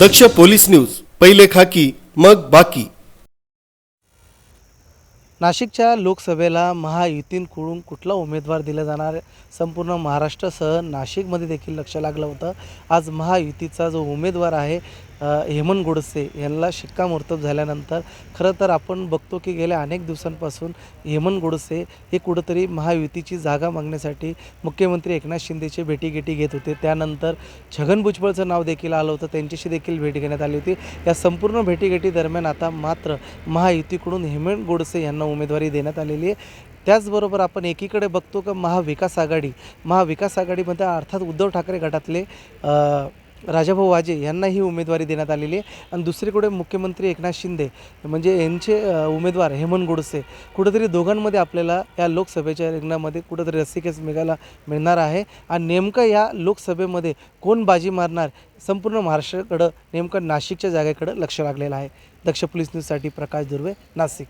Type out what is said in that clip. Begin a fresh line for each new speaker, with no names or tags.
दक्ष police news पहिले खाकी मग बाकी.
नाशिकच्या लोकसभेला महायुतींकडून कुठला उमेदवार दिला जाणार? संपूर्ण महाराष्ट्रासह नाशिकमध्ये देखील लक्ष लागलं होतं. आज महायुतीचा जो उमेदवार आहे हेमंत गोडसे यांना शिक्कामोर्तब झाल्यानंतर खरं तर आपण बघतो की गेल्या अनेक दिवसांपासून हेमंत गोडसे हे कुठंतरी महायुतीची जागा मागण्यासाठी मुख्यमंत्री एकनाथ शिंदेचे भेटीगेटी घेत होते. त्यानंतर छगन भुजबळचं नाव देखील आलं होतं. त्यांच्याशी देखील भेट घेण्यात आली होती. या संपूर्ण भेटीगेटी दरम्यान आता मात्र महायुतीकडून हेमंत गोडसे यांना उमेदवारी देण्यात आलेली आहे. त्याचबरोबर आपण एकीकडे बघतो का महाविकास आघाडी महाविकास आघाडीमध्ये अर्थात उद्धव ठाकरे गटातले राजाभाऊ वाजे यांना ही उमेदवारी देण्यात आलेली आहे. आणि दुसरीकडे मुख्यमंत्री एकनाथ शिंदे म्हणजे यांचे उमेदवार हेमंत गोडसे कुठंतरी दोघांमध्ये आपल्याला या लोकसभेच्या रिंगणामध्ये कुठंतरी रस्सीकेस मिळायला मिळणार आहे. आणि नेमकं या लोकसभेमध्ये कोण बाजी मारणार संपूर्ण महाराष्ट्राकडं नेमकं नाशिकच्या जागेकडं लक्ष लागलेलं आहे. दक्ष पोलीस न्यूजसाठी प्रकाश दुर्वे नाशिक.